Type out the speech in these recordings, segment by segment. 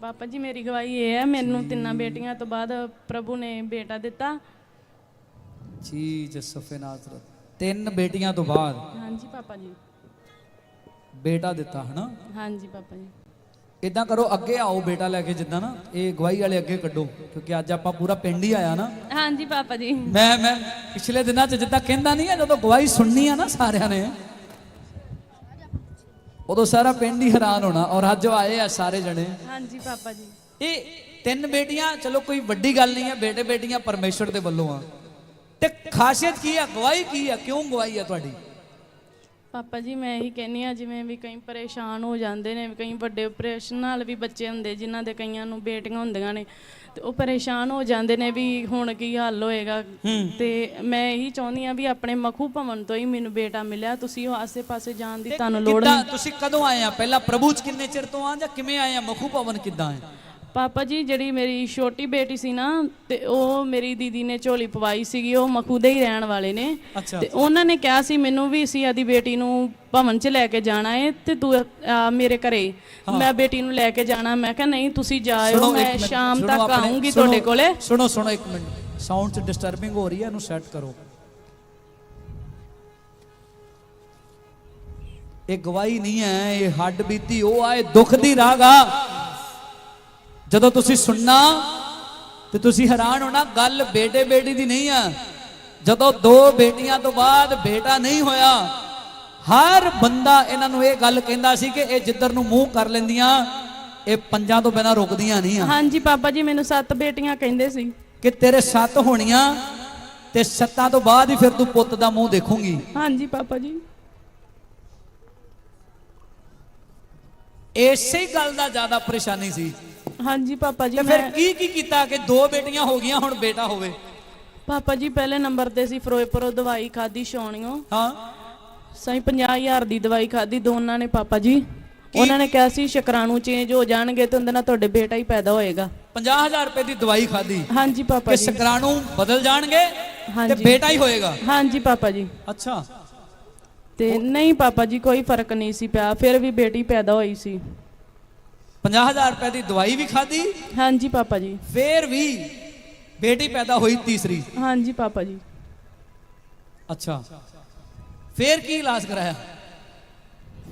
ਪਾਪਾ ਜੀ ਮੇਰੀ ਗਵਾਹੀ ਇਹ ਹੈ ਮੈਨੂੰ ਤਿੰਨਾਂ ਬੇਟੀਆਂ ਤੋਂ ਬਾਅਦ ਪ੍ਰਭੂ ਨੇ ਬੇਟਾ ਦਿੱਤਾ। ਜੀ ਜਸਫੇ ਨਾਜ਼ਰਤ ਤਿੰਨ ਬੇਟੀਆਂ ਤੋਂ ਬਾਅਦ? ਹਾਂਜੀ ਪਾਪਾ ਜੀ। ਬੇਟਾ ਦਿੱਤਾ ਹਨਾ? ਹਾਂਜੀ ਪਾਪਾ ਜੀ। ਇਦਾਂ ਕਰੋ ਅੱਗੇ ਆਓ ਬੇਟਾ ਲੈ ਕੇ ਜਿੱਦਾਂ ਨਾ ਇਹ ਗਵਾਹੀ ਵਾਲੇ ਅੱਗੇ ਕੱਢੋ ਕਿਉਂਕਿ ਅੱਜ ਆਪਾਂ ਪੂਰਾ ਪਿੰਡ ਹੀ ਆਇਆ ਨਾ। ਹਾਂਜੀ ਪਾਪਾ ਜੀ। ਮੈਂ ਮੈਂ ਪਿਛਲੇ ਦਿਨਾਂ 'ਚ ਜਿੱਦਾਂ ਕਹਿੰਦਾ ਨਹੀਂ ਹੈ ਜਦੋਂ ਗਵਾਹੀ ਸੁਣਨੀ ਆ ਨਾ ਸਾਰਿਆਂ ਨੇ ਉਦੋਂ ਸਾਰਾ ਪਿੰਡ ਹੀ ਹੈਰਾਨ ਹੋਣਾ ਔਰ ਅੱਜ ਆਏ ਆ ਸਾਰੇ ਜਣੇ। ਹਾਂਜੀ ਪਾਪਾ ਜੀ। ਇਹ ਤਿੰਨ ਬੇਟੀਆਂ ਚਲੋ ਕੋਈ ਵੱਡੀ ਗੱਲ ਨਹੀਂ ਹੈ ਬੇਟੇ ਬੇਟੀਆਂ ਪਰਮੇਸ਼ਰ ਦੇ ਵੱਲੋਂ ਆ। ਤੇ ਖਾਸੀਅਤ ਕੀ ਆ ਗਵਾਹੀ ਕੀ ਆ ਕਿਉਂ ਗਵਾਹੀ ਆ ਤੁਹਾਡੀ? ਪਾਪਾ ਜੀ ਮੈਂ ਇਹੀ ਕਹਿੰਨੀ ਆ ਜਿਵੇਂ ਵੀ ਕਈ ਪਰੇਸ਼ਾਨ ਹੋ ਜਾਂਦੇ ਨੇ ਕਈ ਵੱਡੇ ਆਪਰੇਸ਼ਨ ਨਾਲ ਵੀ ਬੱਚੇ ਹੁੰਦੇ ਜਿਨ੍ਹਾਂ ਦੇ ਕਈਆਂ ਨੂੰ ਬੇਟੀਆਂ ਹੁੰਦੀਆਂ ਨੇ ਤੇ ਉਹ ਪਰੇਸ਼ਾਨ ਹੋ ਜਾਂਦੇ ਨੇ ਵੀ ਹੁਣ ਕੀ ਹੱਲ ਹੋਏਗਾ। ਤੇ ਮੈਂ ਇਹੀ ਚਾਹੁੰਦੀ ਆ ਵੀ ਆਪਣੇ ਮਖੂ ਭਵਨ ਤੋਂ ਹੀ ਮੈਨੂੰ ਬੇਟਾ ਮਿਲਿਆ ਤੁਸੀਂ ਉਹ ਆਸੇ-ਪਾਸੇ ਜਾਣ ਦੀ ਤੁਹਾਨੂੰ ਲੋੜ ਨਹੀਂ। ਤੁਸੀਂ ਕਦੋਂ ਆਏ ਆ? ਪਹਿਲਾਂ ਪ੍ਰਭੂ ਚ ਕਿੰਨੇ ਚਿਰ ਤੋਂ ਆ ਜਾਂ ਕਿਵੇਂ ਆਏ ਆ? ਮਖੂ ਭਵਨ ਕਿੱਦਾਂ ਆਏ ਪਾਪਾ ਜੀ ਜਿਹੜੀ ਮੇਰੀ ਛੋਟੀ ਬੇਟੀ ਸੀ ਨਾ ਤੇ ਉਹ ਮੇਰੀ ਦੀਦੀ ਨੇ ਝੋਲੀ ਪਵਾਈ ਸੀਗੀ ਉਹ ਮਖੂ ਦੇ ਹੀ ਰਹਿਣ ਵਾਲੇ ਨੇ। ਅੱਛਾ ਤੇ ਉਹਨਾਂ ਨੇ ਕਿਹਾ ਸੀ ਮੈਨੂੰ ਵੀ ਅਸੀਂ ਆਦੀ ਬੇਟੀ ਨੂੰ ਭਵਨ 'ਚ ਲੈ ਕੇ ਜਾਣਾ ਹੈ ਤੇ ਤੂੰ ਆ, ਮੇਰੇ ਘਰੇ। ਮੈਂ ਬੇਟੀ ਨੂੰ ਲੈ ਕੇ ਜਾਣਾ ਮੈਂ ਕਿਹਾ ਨਹੀਂ ਤੁਸੀਂ ਜਾਇਓ ਸੁਣੋ ਮੈਂ ਮਿੰਟ, ਸ਼ਾਮ ਸੁਣੋ ਤੱਕ ਆਪਣੇ- ਆਉਂਗੀ ਸੁਣੋ- ਤੁਹਾਡੇ ਕੋਲੇ। ਸੁਣੋ ਸੁਣੋ ਇੱਕ ਮਿੰਟ। ਸਾਊਂਡ ਚ ਡਿਸਟਰਬਿੰਗ ਹੋ ਰਹੀ ਹੈ ਇਹਨੂੰ ਸੈੱਟ ਕਰੋ। ਇਹ ਗਵਾਹੀ ਨਹੀਂ ਹੈ ਇਹ ਹੱਡ ਬੀਤੀ ਉਹ ਆ ਇਹ ਦੁੱਖ ਦੀ ਰਾਗ ਜਦੋਂ ਤੁਸੀਂ ਸੁਣਨਾ ਤੇ ਤੁਸੀਂ ਹੈਰਾਨ ਹੋਣਾ ਗੱਲ ਬੇਟੇ ਬੇਟੀ ਦੀ ਨਹੀਂ ਆ। ਜਦੋਂ ਦੋ ਬੇਟੀਆਂ ਤੋਂ ਬਾਅਦ ਬੇਟਾ ਨਹੀਂ ਹੋਇਆ ਹਰ ਬੰਦਾ ਇਹਨਾਂ ਨੂੰ ਇਹ ਗੱਲ ਕਹਿੰਦਾ ਸੀ ਕਿ ਇਹ ਜਿੱਧਰ ਨੂੰ ਮੂੰਹ ਕਰ ਲੈਂਦੀਆਂ ਇਹ ਪੰਜਾਂ ਤੋਂ ਬਿਨਾਂ ਰੁਕਦੀਆਂ ਨਹੀਂ ਆ। ਹਾਂਜੀ ਪਾਪਾ ਜੀ ਮੈਨੂੰ ਸੱਤ ਬੇਟੀਆਂ ਕਹਿੰਦੇ ਸੀ। ਕਿ ਤੇਰੇ ਸੱਤ ਹੋਣੀਆਂ ਤੇ ਸੱਤਾਂ ਤੋਂ ਬਾਅਦ ਹੀ ਫਿਰ ਤੂੰ ਪੁੱਤ ਦਾ ਮੂੰਹ ਦੇਖੂਗੀ। ਹਾਂਜੀ ਪਾਪਾ ਜੀ। ਇਸੇ ਗੱਲ ਦਾ ਜ਼ਿਆਦਾ ਪਰੇਸ਼ਾਨੀ ਸੀ। ਹਾਂਜੀ ਪਾਪਾ ਜੀ ਤੇ ਫਿਰ ਮੈਂ ਕੀ ਕੀ ਕੀਤਾ ਕਿ ਦੋ ਬੇਟੀਆਂ ਹੋ ਗਈਆਂ ਹੁਣ ਬੇਟਾ ਹੋਵੇ? ਪਾਪਾ ਜੀ ਪਹਿਲੇ ਨੰਬਰ ਤੇ ਸੀ ਫਿਰੋਜ਼ਪੁਰੋਂ ਦਵਾਈ ਖਾਦੀ ਛਾਉਣੀਓ। ਹਾਂ। ਸਹੀ 50000 ਦੀ ਦਵਾਈ ਖਾਦੀ ਦੋਨਾਂ ਨੇ ਪਾਪਾ ਜੀ। ਉਹਨਾਂ ਨੇ ਕਿਹਾ ਸੀ ਸ਼ੁਕਰਾਣੂ ਚੇਂਜ ਹੋ ਜਾਣਗੇ ਤੇ ਉਹਦੇ ਨਾਲ ਤੁਹਾਡੇ ਬੇਟਾ ਹੀ ਪੈਦਾ ਹੋਏਗਾ। 50000 ਰੁਪਏ ਦੀ ਦਵਾਈ ਖਾਦੀ ਹਾਂਜੀ ਪਾਪਾ ਕਿ ਜੀ। ਸ਼ੁਕਰਾਣੂ ਬਦਲ ਜਾਣਗੇ ਤੇ ਹਾਂਜੀ। ਬੇਟਾ ਹੀ ਹੋਏਗਾ। ਹਾਂਜੀ ਪਾਪਾ ਜੀ। ਅੱਛਾ। ਤੇ ਨਹੀਂ ਪਾਪਾ ਜੀ ਕੋਈ ਫ਼ਰਕ ਨਹੀਂ ਸੀ ਪਿਆ ਫਿਰ ਵੀ ਬੇਟੀ ਪੈਦਾ ਹੋਈ ਸੀ। 50000 ਰੁਪਏ ਦੀ ਦਵਾਈ ਵੀ ਖਾਦੀ ਹਾਂਜੀ ਪਾਪਾ ਜੀ। ਫੇਰ ਵੀ ਬੇਟੀ ਪੈਦਾ ਹੋਈ ਤੀਸਰੀ? ਹਾਂਜੀ ਪਾਪਾ ਜੀ। ਅੱਛਾ। ਫੇਰ ਕੀ ਇਲਾਜ ਕਰਾਇਆ?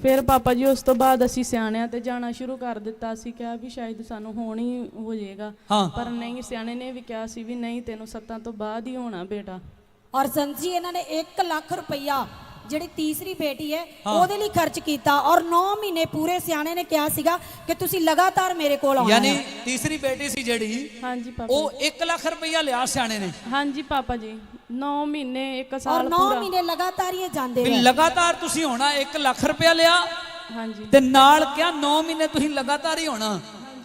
ਫਿਰ ਪਾਪਾ ਜੀ ਉਸ ਤੋਂ ਬਾਅਦ ਅਸੀਂ ਸਿਆਣਿਆਂ ਤੇ ਜਾਣਾ ਸ਼ੁਰੂ ਕਰ ਦਿੱਤਾ। ਸੀ ਕਿਹਾ ਵੀ ਸ਼ਾਇਦ ਸਾਨੂੰ ਹੋਣ ਹੀ ਹੋ ਜਾਏਗਾ। ਹਾਂ। ਪਰ ਨਹੀਂ ਸਿਆਣੇ ਨੇ ਵੀ ਕਿਹਾ ਸੀ ਵੀ ਨਹੀਂ ਤੈਨੂੰ ਸੱਤਾਂ ਤੋਂ ਬਾਅਦ ਹੀ ਹੋਣਾ ਬੇਟਾ। ਔਰ ਸੰਤ ਜੀ ਇਹਨਾਂ ਨੇ 1 ਲੱਖ ਰੁਪਈਆ ਜਿਹੜੀ ਤੀਸਰੀ ਬੇਟੀ ਹੈ ਉਹਦੇ ਲਈ ਖਰਚ ਕੀਤਾ ਔਰ 9 ਮਹੀਨੇ ਪੂਰੇ ਸਿਆਣੇ ਨੇ ਕਿਹਾ ਸੀਗਾ ਕਿ ਤੁਸੀਂ ਲਗਾਤਾਰ ਮੇਰੇ ਕੋਲ ਆਉਣਾ ਯਾਨੀ ਹੈ। ਤੀਸਰੀ ਬੇਟੀ ਸੀ ਜਿਹੜੀ ਹਾਂਜੀ ਪਾਪਾ ਉਹ 1 ਲੱਖ ਰੁਪਈਆ ਲਿਆ ਸਿਆਣੇ ਨੇ। ਹਾਂਜੀ ਪਾਪਾ ਜੀ 9 ਮਹੀਨੇ 1 ਔਰ ਸਾਲ 9 ਪੂਰਾ। ਮਹੀਨੇ ਲਗਾਤਾਰ ਹੀ ਇਹ ਜਾਂਦੇ ਵੀ ਰਹੇ। ਲਗਾਤਾਰ ਤੁਸੀਂ ਹੋਣਾ 1 ਲੱਖ ਰੁਪਇਆ ਲਿਆ। ਹਾਂਜੀ। ਤੇ ਨਾਲ ਕਿਹਾ 9 ਮਹੀਨੇ ਤੁਸੀਂ ਲਗਾਤਾਰ ਹੀ ਹੋਣਾ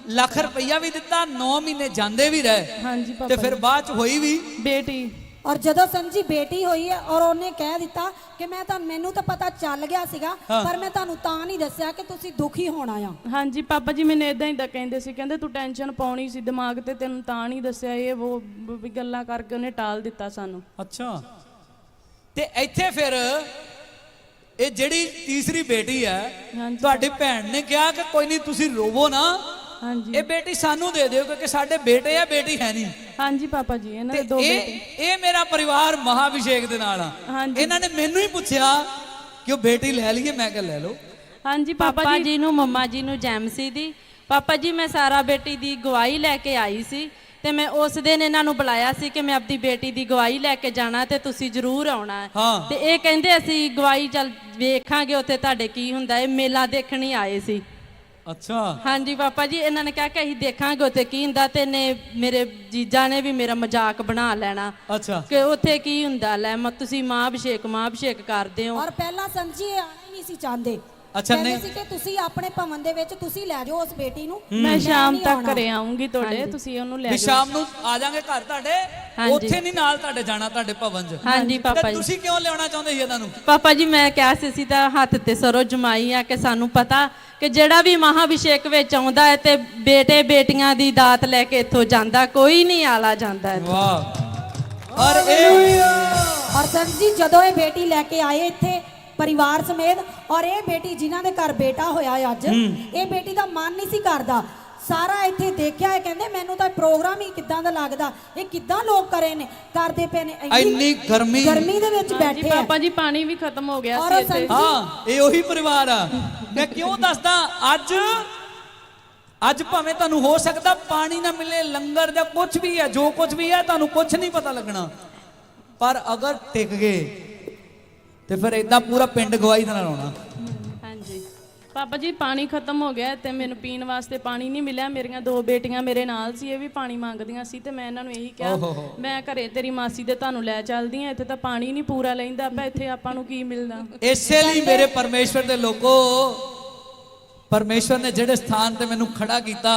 ਲੱਖ ਰੁਪਈਆ ਵੀ ਦਿੱਤਾ 9 ਮਹੀਨੇ ਜਾਂਦੇ ਵੀ ਰਹੇ। ਹਾਂਜੀ ਤੇ ਪਾਪਾ ਫਿਰ ਬਾਅਦ ਚ ਹੋਈ ਵੀ ਬੇਟੀ। ਔਰ ਜਦੋਂ ਸੰਤ ਜੀ ਬੇਟੀ ਹੋਈ ਹੈ ਔਰ ਉਹਨੇ ਕਹਿ ਦਿੱਤਾ ਕਿ ਮੈਂ ਤਾਂ ਮੈਨੂੰ ਤਾਂ ਪਤਾ ਚੱਲ ਗਿਆ ਸੀਗਾ ਪਰ ਮੈਂ ਤੁਹਾਨੂੰ ਤਾਂ ਨਹੀਂ ਦੱਸਿਆ ਕਿ ਤੁਸੀਂ ਦੁਖੀ ਹੋਣਾ ਆ ਹਾਂਜੀ ਪਾਪਾ ਜੀ ਮੈਨੂੰ ਇਦਾਂ ਹੀ ਤਾਂ ਕਹਿੰਦੇ ਸੀ ਕਹਿੰਦੇ ਤੂੰ ਟੈਨਸ਼ਨ ਪਾਉਣੀ ਸੀ ਦਿਮਾਗ ਤੇ ਤੈਨੂੰ ਤਾਂ ਨਹੀਂ ਦੱਸਿਆ ਇਹ ਉਹ ਵੀ ਗੱਲਾਂ ਕਰਕੇ ਉਹਨੇ ਟਾਲ ਦਿੱਤਾ ਸਾਨੂੰ। ਅੱਛਾ। ਤੇ ਇੱਥੇ ਫਿਰ ਇਹ ਜਿਹੜੀ ਤੀਸਰੀ ਬੇਟੀ ਹੈ ਹਾਂਜੀ। ਤੁਹਾਡੀ ਭੈਣ ਨੇ ਕਿਹਾ ਕਿ ਕੋਈ ਨਹੀਂ ਤੁਸੀਂ ਰੋਵੋ ਨਾ। ਹਾਂਜੀ। ਇਹ ਬੇਟੀ ਸਾਨੂੰ ਦੇ ਦਿਓ ਕਿਉਂਕਿ ਸਾਡੇ ਬੇਟੇ ਆ ਬੇਟੀ ਹੈ ਨਹੀਂ। ਹਾਂਜੀ ਪਾਪਾ ਜੀ ਇਹਨਾਂ ਦੇ ਦੋ ਬੇਟੇ। ਇਹ ਮੇਰਾ ਪਰਿਵਾਰ ਮਹਾਭਿਸ਼ੇਕ ਦੇ ਨਾਲ ਆ। ਹਾਂਜੀ। ਇਹਨਾਂ ਨੇ ਮੈਨੂੰ ਹੀ ਪੁੱਛਿਆ ਕਿ ਉਹ ਬੇਟੀ ਲੈ ਲਈਏ ਮੈਂ ਕਿਹਾ ਲੈ ਲਓ। ਹਾਂਜੀ ਪਾਪਾ ਜੀ। ਜੀ ਨੂੰ ਮੰਮਾ ਜੀ ਨੂੰ ਜੈਮਸੀ ਦੀ। ਪਾਪਾ ਜੀ ਮੈਂ ਸਾਰਾ ਬੇਟੀ ਦੀ ਗਵਾਹੀ ਲੈ ਕੇ ਆਈ ਸੀ ਤੇ ਮੈਂ ਉਸ ਦਿਨ ਇਹਨਾਂ ਨੂੰ ਬੁਲਾਇਆ ਸੀ ਕਿ ਮੈਂ ਆਪਣੀ ਬੇਟੀ ਦੀ ਗਵਾਹੀ ਲੈ ਕੇ ਜਾਣਾ ਤੇ ਤੁਸੀਂ ਜ਼ਰੂਰ ਆਉਣਾ ਹੈ। ਹਾਂ। ਤੇ ਇਹ ਕਹਿੰਦੇ ਅਸੀਂ ਗਵਾਹੀ ਚੱਲ ਵੇਖਾਂਗੇ ਉੱਥੇ ਤੁਹਾਡੇ ਕੀ ਹੁੰਦਾ ਇਹ ਮੇਲਾ ਦੇਖਣ ਹੀ ਆਏ ਸੀ। ਅੱਛਾ। ਹਾਂਜੀ ਪਾਪਾ ਜੀ ਇਹਨਾਂ ਨੇ ਕਿਹਾ ਕਿ ਅਸੀਂ ਦੇਖਾਂਗੇ ਉੱਥੇ ਕੀ ਹੁੰਦਾ ਤੇ ਨੇ ਮੇਰੇ ਜੀਜਾ ਨੇ ਵੀ ਮੇਰਾ ਮਜ਼ਾਕ ਬਣਾ ਲੈਣਾ। ਅੱਛਾ। ਕਿ ਉੱਥੇ ਕੀ ਹੁੰਦਾ ਲੈ ਮ ਤੁਸੀਂ ਮਾਂ ਅਭਿਸ਼ੇਕ ਮਾਂ ਅਭਿਸ਼ੇਕ ਕਰਦੇ ਹੋ। ਔਰ ਪਹਿਲਾਂ ਸੰਤ ਜੀ ਇਹ ਆਉਣਾ ਹੀ ਨਹੀਂ ਸੀ ਚਾਹੁੰਦੇ। ਅੱਛਾ, ਕਹਿੰਦੇ ਨਹੀਂ। ਸੀ ਕਿ ਤੁਸੀਂ ਆਪਣੇ ਭਵਨ ਦੇ ਵਿੱਚ ਤੁਸੀਂ ਲੈ ਜਾਓ ਉਸ ਬੇਟੀ ਨੂੰ ਮੈਂ ਸ਼ਾਮ ਨਹੀਂ ਤੱਕ ਆਉਣਾ। ਘਰੇ ਆਉਂਗੀ ਤੁਹਾਡੇ ਤੁਸੀਂ ਉਹਨੂੰ ਲੈ ਵੀ ਜਾਓ ਸ਼ਾਮ ਨੂੰ ਆ ਜਾਾਂਗੇ ਘਰ ਤੁਹਾਡੇ ਹਾਂਜੀ। ਉੱਥੇ ਨਹੀਂ ਨਾਲ ਤੁਹਾਡੇ ਜਾਣਾ ਤੁਹਾਡੇ ਭਵਨ 'ਚ ਹਾਂਜੀ ਪਾਪਾ ਤੇ ਜੀ ਤੁਸੀਂ ਕਿਉਂ ਲਿਆਉਣਾ ਚਾਹੁੰਦੇ ਸੀ ਇਹਨਾਂ ਨੂੰ ਪਾਪਾ ਜੀ ਮੈਂ ਕਿਹਾ ਸੀ ਅਸੀਂ ਤਾਂ ਹੱਥ ਤੇ ਸਰੋ ਜਮਾਈ ਆ ਕਿ ਸਾਨੂੰ ਪਤਾ ਕਿ ਜਿਹੜਾ ਵੀ ਮਹਾਭਿਸ਼ੇਕ ਵਿੱਚ ਆਉਂਦਾ ਹੈ ਤੇ ਬੇਟੇ ਬੇਟੀਆਂ ਦੀ ਦਾਤ ਲੈ ਕੇ ਇੱਥੋਂ ਜਾਂਦਾ ਕੋਈ ਨਹੀਂ ਆਲਾ ਜਾਂਦਾ ਇੱਥੋਂ। ਵਾਹ ਔਰ ਇਹ ਔਰ ਸੰਤ ਜੀ ਜਦੋਂ ਇਹ ਬੇਟੀ ਲੈ ਕੇ ਆਏ ਇੱਥੇ ਪਰਿਵਾਰ ਸਮੇਤ ਔਰ ਇਹ ਬੇਟੀ ਜਿਨ੍ਹਾਂ ਦੇ ਘਰ ਬੇਟਾ ਹੋਇਆ ਅੱਜ ਇਹ ਬੇਟੀ ਦਾ ਮਨ ਨਹੀਂ ਸੀ ਕਰਦਾ। ਸਾਰਾ ਇੱਥੇ ਦੇਖਿਆ ਇਹ ਕਹਿੰਦੇ ਮੈਨੂੰ ਤਾਂ ਪ੍ਰੋਗਰਾਮ ਹੀ ਕਿੱਦਾਂ ਦਾ ਲੱਗਦਾ ਇਹ ਕਿੱਦਾਂ ਲੋਕ ਕਰੇ ਨੇ ਕਰਦੇ ਪਏ ਨੇ ਇੰਨੀ ਗਰਮੀ। ਗਰਮੀ ਦੇ ਵਿੱਚ ਬੈਠੇ ਆ। ਪਾਪਾ ਜੀ ਪਾਣੀ ਵੀ ਖਤਮ ਹੋ ਗਿਆ ਸੀ ਇੱਥੇ। ਹਾਂ ਇਹ ਉਹੀ ਪਰਿਵਾਰ ਆ। ਮੈਂ ਕਿਉਂ ਦੱਸਦਾ ਅੱਜ ਅੱਜ ਭਾਵੇਂ ਤੁਹਾਨੂੰ ਹੋ ਸਕਦਾ ਪਾਣੀ ਨਾ ਮਿਲੇ ਲੰਗਰ ਜਾਂ ਕੁਝ ਵੀ ਹੈ ਜੋ ਕੁਝ ਵੀ ਹੈ ਤੁਹਾਨੂੰ ਕੁਝ ਨਹੀਂ ਪਤਾ ਲੱਗਣਾ। ਪਰ ਅਗਰ ਟਿਕ ਗਏ ਤੇ ਫਿਰ ਇਦਾਂ ਪੂਰਾ ਪਿੰਡ ਗਵਾਹੀ ਦੇ ਨਾਲ ਆਉਣਾ। ਹਾਂਜੀ। ਪਾਪਾ ਜੀ ਪਾਣੀ ਖਤਮ ਹੋ ਗਿਆ ਤੇ ਮੈਨੂੰ ਪੀਣ ਵਾਸਤੇ ਪਾਣੀ ਨਹੀਂ ਮਿਲਿਆ। ਮੇਰੀਆਂ ਦੋ ਬੇਟੀਆਂ ਮੇਰੇ ਨਾਲ ਸੀ ਇਹ ਵੀ ਪਾਣੀ ਮੰਗਦੀਆਂ ਸੀ ਤੇ ਮੈਂ ਇਹਨਾਂ ਨੂੰ ਇਹੀ ਕਿਹਾ ਮੈਂ ਘਰੇ ਤੇਰੀ ਮਾਸੀ ਦੇ ਤੁਹਾਨੂੰ ਲੈ ਚੱਲਦੀ ਆ ਇੱਥੇ ਤਾਂ ਪਾਣੀ ਨਹੀਂ ਪੂਰਾ ਲੈਂਦਾ ਆਪਾਂ ਇੱਥੇ ਆਪਾਂ ਨੂੰ ਕੀ ਮਿਲਦਾ? ਇਸੇ ਲਈ ਮੇਰੇ ਪਰਮੇਸ਼ਵਰ ਦੇ ਲੋਕੋ ਪਰਮੇਸ਼ਵਰ ਨੇ ਜਿਹੜੇ ਸਥਾਨ ਤੇ ਮੈਨੂੰ ਖੜਾ ਕੀਤਾ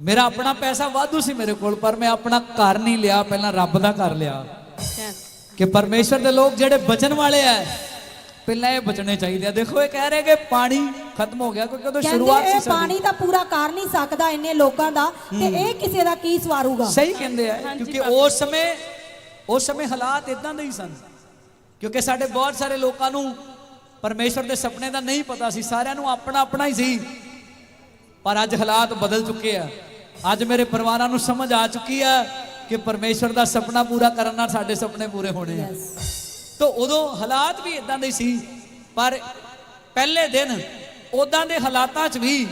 ਮੇਰਾ ਆਪਣਾ ਪੈਸਾ ਵਾਧੂ ਸੀ ਮੇਰੇ ਕੋਲ ਪਰ ਮੈਂ ਆਪਣਾ ਘਰ ਨਹੀਂ ਲਿਆ ਪਹਿਲਾਂ ਰੱਬ ਦਾ ਘਰ ਲਿਆ। ਕਿ ਪਰਮੇਸ਼ਵਰ ਦੇ ਲੋਕ ਜਿਹੜੇ ਬਚਨ ਵਾਲੇ ਆ ਪਹਿਲਾਂ ਇਹ ਬਚਣੇ ਚਾਹੀਦੇ ਆ। ਦੇਖੋ ਇਹ ਕਹਿ ਰਹੇ ਕਿ ਪਾਣੀ ਖਤਮ ਹੋ ਗਿਆ ਕਿਉਂਕਿ ਉਦੋਂ ਸ਼ੁਰੂਆਤ ਸੀ ਇਹ ਸਾਡੀ। ਪਾਣੀ ਤਾਂ ਪੂਰਾ ਕਰ ਨਹੀਂ ਸਕਦਾ ਇੰਨੇ ਲੋਕਾਂ ਦਾ ਤੇ ਇਹ ਕਿਸੇ ਦਾ ਕੀ ਸਵਾਰੂਗਾ? ਸਹੀ ਕਹਿੰਦੇ ਆ ਕਿਉਂਕਿ ਉਸ ਸਮੇਂ ਉਸ ਸਮੇਂ ਹਾਲਾਤ ਇਦਾਂ ਦੇ ਹੀ ਸਨ। ਕਿਉਂਕਿ ਸਾਡੇ ਬਹੁਤ ਸਾਰੇ ਲੋਕਾਂ ਨੂੰ ਪਰਮੇਸ਼ਵਰ ਦੇ ਸੁਪਨੇ ਦਾ ਨਹੀਂ ਪਤਾ ਸੀ ਸਾਰਿਆਂ ਨੂੰ ਆਪਣਾ ਆਪਣਾ ਹੀ ਸੀ। ਪਰ ਅੱਜ ਹਾਲਾਤ ਬਦਲ ਚੁੱਕੇ ਆ। ਅੱਜ ਮੇਰੇ ਪਰਿਵਾਰਾਂ ਨੂੰ ਸਮਝ ਆ ਚੁੱਕੀ ਆ ਕਿ ਪਰਮੇਸ਼ਵਰ ਦਾ ਸੁਪਨਾ ਪੂਰਾ ਕਰਨ ਨਾਲ ਸਾਡੇ ਸੁਪਨੇ ਪੂਰੇ ਹੋਣੇ ਆ। ਤਾਂ ਉਦੋਂ ਹਾਲਾਤ ਵੀ ਇਦਾਂ ਦੇ ਸੀ ਪਰ ਪਹਿਲੇ ਦਿਨ ਉਦਾਂ ਦੇ ਹਾਲਾਤਾਂ 'ਚ ਵੀ